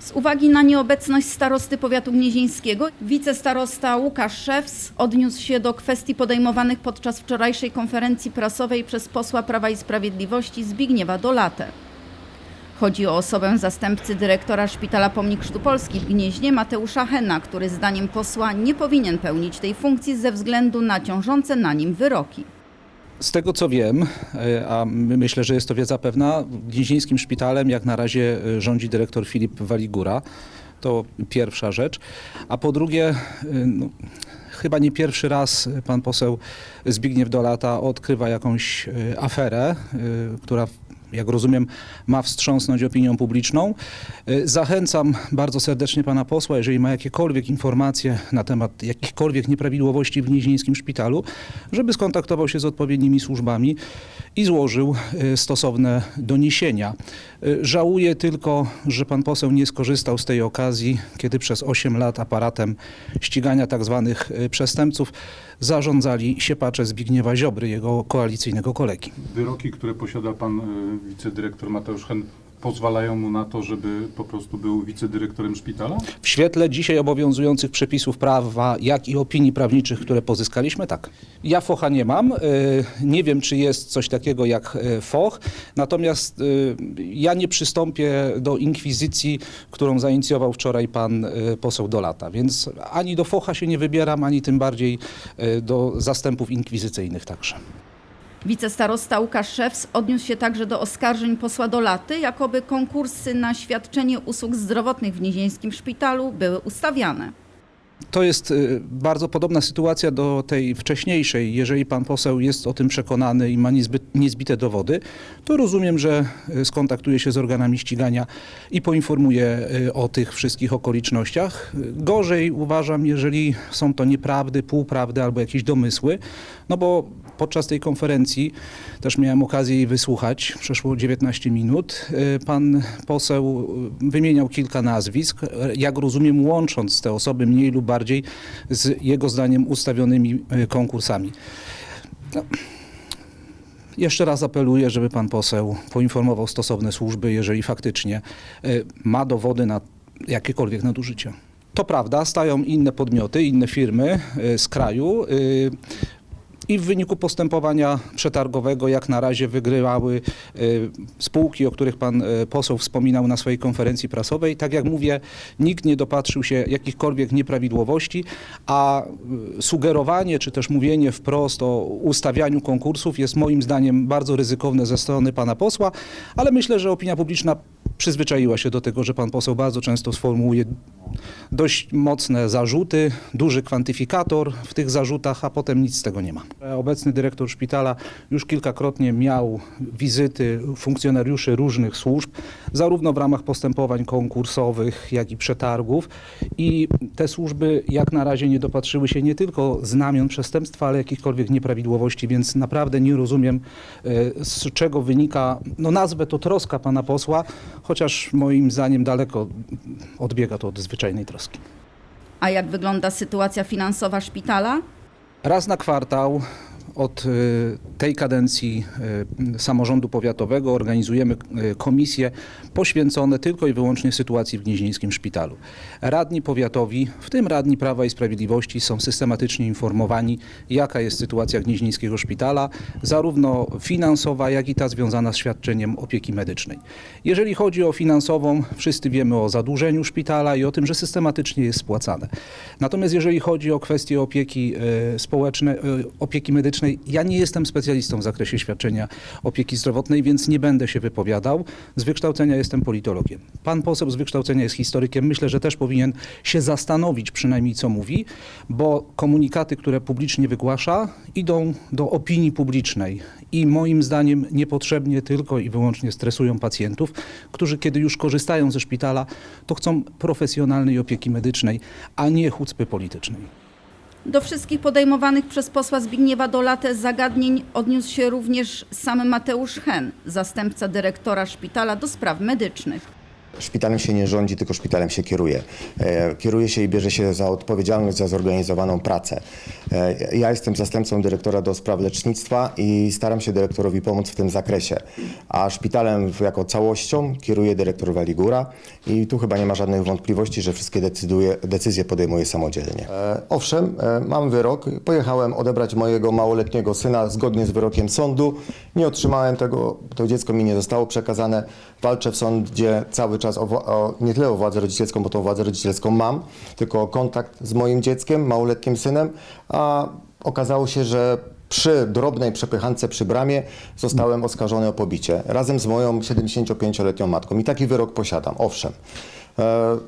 Z uwagi na nieobecność starosty powiatu gnieźnieńskiego, wicestarosta Łukasz Szewc odniósł się do kwestii podejmowanych podczas wczorajszej konferencji prasowej przez posła Prawa i Sprawiedliwości Zbigniewa Dolatę. Chodzi o osobę zastępcy dyrektora Szpitala Pomnik Chrztu Polski w Gnieźnie Mateusza Hena, który zdaniem posła nie powinien pełnić tej funkcji ze względu na ciążące na nim wyroki. Z tego co wiem, e, a my- myślę, że jest to wiedza pewna, gnieźnieńskim szpitalem jak na razie e, rządzi dyrektor Filip Waligura. To pierwsza rzecz. A po drugie, e, no, chyba nie pierwszy raz pan poseł Zbigniew Dolata odkrywa jakąś aferę, która jak rozumiem, ma wstrząsnąć opinią publiczną. E, Zachęcam bardzo serdecznie pana posła, jeżeli ma jakiekolwiek informacje na temat jakichkolwiek nieprawidłowości w Gnieźnieńskim Szpitalu, żeby skontaktował się z odpowiednimi służbami i złożył e, stosowne doniesienia. E, Żałuję tylko, że pan poseł nie skorzystał z tej okazji, kiedy przez 8 lat aparatem ścigania tak zwanych e, przestępców zarządzali siepacze Zbigniewa Ziobry, jego koalicyjnego kolegi. Wyroki, które posiada pan y, wicedyrektor Mateusz Hen, pozwalają mu na to, żeby po prostu był wicedyrektorem szpitala? W świetle dzisiaj obowiązujących przepisów prawa, jak i opinii prawniczych, które pozyskaliśmy, tak. Ja focha nie mam. y, Nie wiem, czy jest coś takiego jak y, foch. Natomiast y, ja nie przystąpię do inkwizycji, którą zainicjował wczoraj pan poseł Dolata. Więc ani do focha się nie wybieram, ani tym bardziej do zastępów inkwizycyjnych także. Wicestarosta Łukasz Szewc odniósł się także do oskarżeń posła Dolaty, jakoby konkursy na świadczenie usług zdrowotnych w Gnieźnieńskim Szpitalu były ustawiane. To jest y, bardzo podobna sytuacja do tej wcześniejszej. Jeżeli pan poseł jest o tym przekonany i ma niezbyt, niezbite dowody, to rozumiem, że y, skontaktuje się z organami ścigania i poinformuje y, o tych wszystkich okolicznościach. Gorzej uważam, jeżeli są to nieprawdy, półprawdy albo jakieś domysły, no bo podczas tej konferencji też miałem okazję jej wysłuchać, przeszło 19 minut. Pan poseł wymieniał kilka nazwisk, jak rozumiem, łącząc te osoby mniej lub bardziej z jego zdaniem ustawionymi y, konkursami. No. Jeszcze raz apeluję, żeby pan poseł poinformował stosowne służby, jeżeli faktycznie y, ma dowody na jakiekolwiek nadużycia. To prawda, stają inne podmioty, inne firmy y, z kraju. I w wyniku postępowania przetargowego jak na razie wygrywały y, spółki, o których pan y, poseł wspominał na swojej konferencji prasowej. Tak jak mówię, nikt nie dopatrzył się jakichkolwiek nieprawidłowości, a y, sugerowanie czy też mówienie wprost o ustawianiu konkursów jest moim zdaniem bardzo ryzykowne ze strony pana posła, ale myślę, że opinia publiczna przyzwyczaiła się do tego, że pan poseł bardzo często sformułuje dość mocne zarzuty, duży kwantyfikator w tych zarzutach, a potem nic z tego nie ma. Obecny dyrektor szpitala już kilkakrotnie miał wizyty funkcjonariuszy różnych służb, zarówno w ramach postępowań konkursowych, jak i przetargów i te służby jak na razie nie dopatrzyły się nie tylko znamion przestępstwa, ale jakichkolwiek nieprawidłowości, więc naprawdę nie rozumiem e, z czego wynika, no nazwę to troska pana posła, chociaż moim zdaniem daleko odbiega to od zwyczajnej troski. A jak wygląda sytuacja finansowa szpitala? Raz na kwartał od y, tej kadencji y, samorządu powiatowego organizujemy y, komisje poświęcone tylko i wyłącznie sytuacji w Gnieźnieńskim Szpitalu. Radni powiatowi, w tym radni Prawa i Sprawiedliwości są systematycznie informowani, jaka jest sytuacja Gnieźnieńskiego Szpitala, zarówno finansowa, jak i ta związana z świadczeniem opieki medycznej. Jeżeli chodzi o finansową, wszyscy wiemy o zadłużeniu szpitala i o tym, że systematycznie jest spłacane. Natomiast jeżeli chodzi o kwestie opieki społecznej, opieki medycznej, ja nie jestem specjalistą w zakresie świadczenia opieki zdrowotnej, więc nie będę się wypowiadał. Z wykształcenia jestem politologiem. Pan poseł z wykształcenia jest historykiem. Myślę, że też powinien się zastanowić przynajmniej, co mówi, bo komunikaty, które publicznie wygłasza, idą do opinii publicznej i moim zdaniem niepotrzebnie tylko i wyłącznie stresują pacjentów, którzy kiedy już korzystają ze szpitala, to chcą profesjonalnej opieki medycznej, a nie chucpy politycznej. Do wszystkich podejmowanych przez posła Zbigniewa Dolatę zagadnień odniósł się również sam Mateusz Hen, zastępca dyrektora szpitala do spraw medycznych. Szpitalem się nie rządzi, tylko szpitalem się kieruje. E, Kieruje się i bierze się za odpowiedzialność za zorganizowaną pracę. E, Ja jestem zastępcą dyrektora do spraw lecznictwa i staram się dyrektorowi pomóc w tym zakresie. A szpitalem jako całością kieruje dyrektor Waligura i tu chyba nie ma żadnych wątpliwości, że wszystkie decyduje, decyzje podejmuje samodzielnie. E, Owszem, mam wyrok. Pojechałem odebrać mojego małoletniego syna zgodnie z wyrokiem sądu. Nie otrzymałem tego, to dziecko mi nie zostało przekazane. Walczę w sądzie cały czas o, o, nie tyle o władzę rodzicielską, bo tą władzę rodzicielską mam, tylko o kontakt z moim dzieckiem, małoletnim synem, a okazało się, że przy drobnej przepychance przy bramie zostałem oskarżony o pobicie razem z moją 75-letnią matką i taki wyrok posiadam, owszem. E,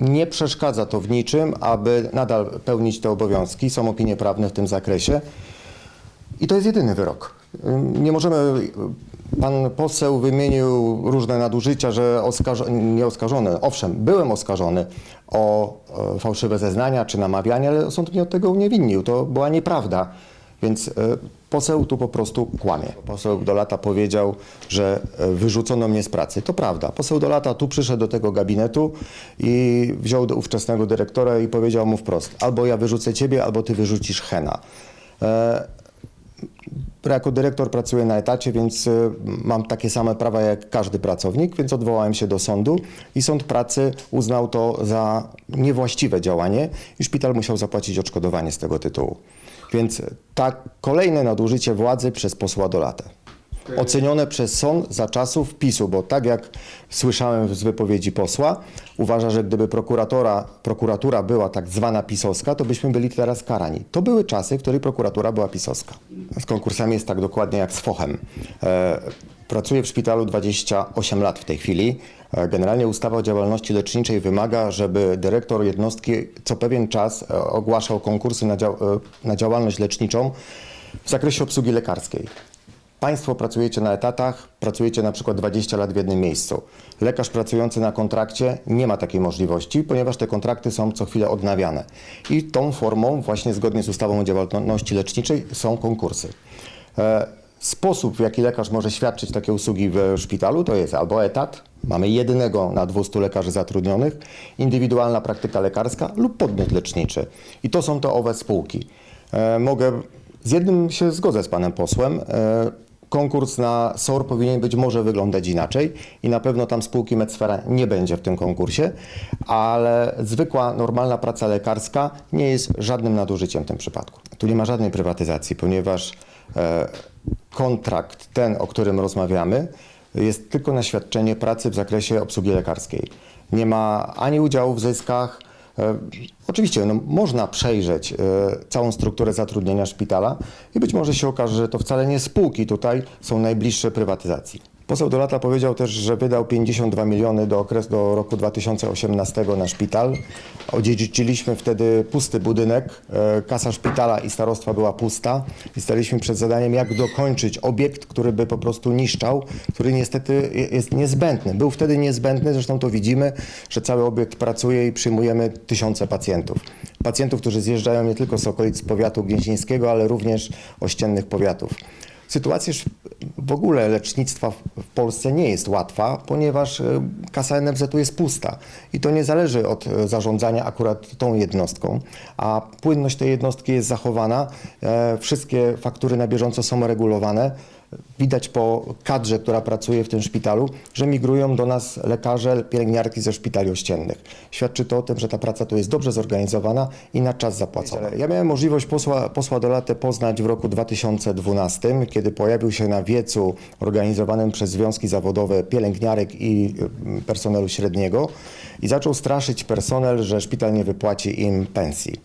nie przeszkadza to w niczym, aby nadal pełnić te obowiązki. Są opinie prawne w tym zakresie. I to jest jedyny wyrok. Nie możemy. Pan poseł wymienił różne nadużycia, że nie oskarżony. Owszem, byłem oskarżony o e, fałszywe zeznania czy namawianie, ale sąd mnie od tego uniewinnił. To była nieprawda. Więc e, poseł tu po prostu kłamie. Poseł do lata powiedział, że e, wyrzucono mnie z pracy. To prawda. Poseł do lata tu przyszedł do tego gabinetu i wziął do ówczesnego dyrektora i powiedział mu wprost: albo ja wyrzucę ciebie, albo ty wyrzucisz Hena. Jako dyrektor pracuję na etacie, więc y, mam takie same prawa jak każdy pracownik, więc odwołałem się do sądu i sąd pracy uznał to za niewłaściwe działanie i szpital musiał zapłacić odszkodowanie z tego tytułu. Więc tak kolejne nadużycie władzy przez posła do lata. Ocenione przez sąd za czasów PiSu, bo tak jak słyszałem z wypowiedzi posła, uważa, że gdyby prokuratora, prokuratura była tak zwana pisowska, to byśmy byli teraz karani. To były czasy, w których prokuratura była pisowska. Z konkursami jest tak dokładnie jak z FOChem. E, pracuję w szpitalu 28 lat w tej chwili. E, Generalnie ustawa o działalności leczniczej wymaga, żeby dyrektor jednostki co pewien czas e, ogłaszał konkursy na, dział, e, na działalność leczniczą w zakresie obsługi lekarskiej. Państwo pracujecie na etatach, pracujecie na przykład 20 lat w jednym miejscu. Lekarz pracujący na kontrakcie nie ma takiej możliwości, ponieważ te kontrakty są co chwilę odnawiane. I tą formą, właśnie zgodnie z ustawą o działalności leczniczej, są konkursy. E, Sposób, w jaki lekarz może świadczyć takie usługi w szpitalu, to jest albo etat, mamy jednego na 200 lekarzy zatrudnionych, indywidualna praktyka lekarska lub podmiot leczniczy. I to są te owe spółki. E, Mogę z jednym się zgodzę z panem posłem. Konkurs na SOR powinien być może wyglądać inaczej i na pewno tam spółki Medsfera nie będzie w tym konkursie, ale zwykła, normalna praca lekarska nie jest żadnym nadużyciem w tym przypadku. Tu nie ma żadnej prywatyzacji, ponieważ e, kontrakt, ten, o którym rozmawiamy, jest tylko na świadczenie pracy w zakresie obsługi lekarskiej. Nie ma ani udziału w zyskach, Oczywiście no, można przejrzeć e, całą strukturę zatrudnienia szpitala i być może się okaże, że to wcale nie spółki tutaj są najbliższe prywatyzacji. Poseł do lata powiedział też, że wydał 52 miliony do okresu do roku 2018 na szpital. Odziedziczyliśmy wtedy pusty budynek. E, Kasa szpitala i starostwa była pusta i staliśmy przed zadaniem, jak dokończyć obiekt, który by po prostu niszczał, który niestety je- jest niezbędny. Był wtedy niezbędny, zresztą to widzimy, że cały obiekt pracuje i przyjmujemy tysiące pacjentów. Pacjentów, którzy zjeżdżają nie tylko z okolic powiatu gnieźnieńskiego, ale również ościennych powiatów. Sytuacja w ogóle lecznictwa w- w Polsce nie jest łatwa, ponieważ e, kasa NFZ-u jest pusta i to nie zależy od e, zarządzania akurat tą jednostką, a płynność tej jednostki jest zachowana, e, wszystkie faktury na bieżąco są regulowane. Widać po kadrze, która pracuje w tym szpitalu, że migrują do nas lekarze, pielęgniarki ze szpitali ościennych. Świadczy to o tym, że ta praca tu jest dobrze zorganizowana i na czas zapłacona. Ja miałem możliwość posła, posła do laty poznać w roku 2012, kiedy pojawił się na wiecu organizowanym przez związki zawodowe pielęgniarek i y, personelu średniego i zaczął straszyć personel, że szpital nie wypłaci im pensji.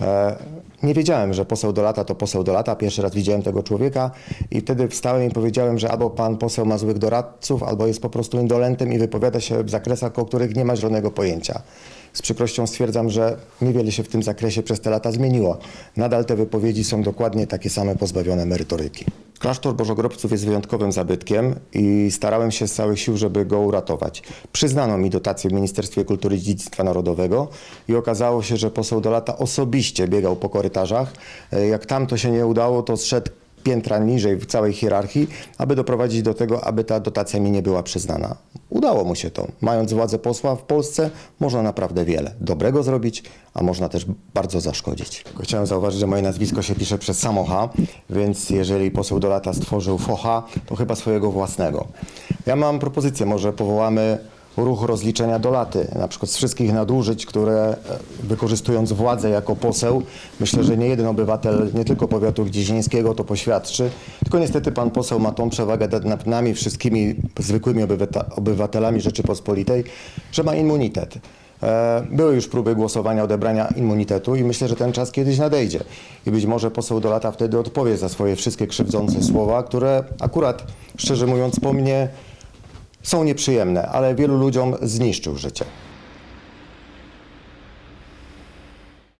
E, nie wiedziałem, że poseł do lata to poseł do lata. Pierwszy raz widziałem tego człowieka i wtedy wstałem i powiedziałem, że albo pan poseł ma złych doradców, albo jest po prostu indolentem i wypowiada się w zakresach, o których nie ma zielonego pojęcia. Z przykrością stwierdzam, że niewiele się w tym zakresie przez te lata zmieniło. Nadal te wypowiedzi są dokładnie takie same, pozbawione merytoryki. Klasztor Bożogrobców jest wyjątkowym zabytkiem i starałem się z całych sił, żeby go uratować. Przyznano mi dotację w Ministerstwie Kultury i Dziedzictwa Narodowego i okazało się, że poseł do lata osobiście biegał po korytarzach. E, Jak tam to się nie udało, to zszedł piętra niżej w całej hierarchii, aby doprowadzić do tego, aby ta dotacja mi nie była przyznana. Udało mu się to. Mając władzę posła w Polsce, można naprawdę wiele dobrego zrobić, a można też bardzo zaszkodzić. Chciałem zauważyć, że moje nazwisko się pisze przez samo H, więc jeżeli poseł do lata stworzył focha, to chyba swojego własnego. Ja mam propozycję, może powołamy ruch rozliczenia do laty, na przykład z wszystkich nadużyć, które e, wykorzystując władzę jako poseł, myślę, że nie jeden obywatel, nie tylko powiatu gdziezińskiego to poświadczy, tylko niestety pan poseł ma tą przewagę nad nami wszystkimi zwykłymi obywatelami Rzeczypospolitej, że ma immunitet. E, Były już próby głosowania odebrania immunitetu i myślę, że ten czas kiedyś nadejdzie. I być może poseł do lata wtedy odpowie za swoje wszystkie krzywdzące słowa, które akurat, szczerze mówiąc, po mnie są nieprzyjemne, ale wielu ludziom zniszczył życie.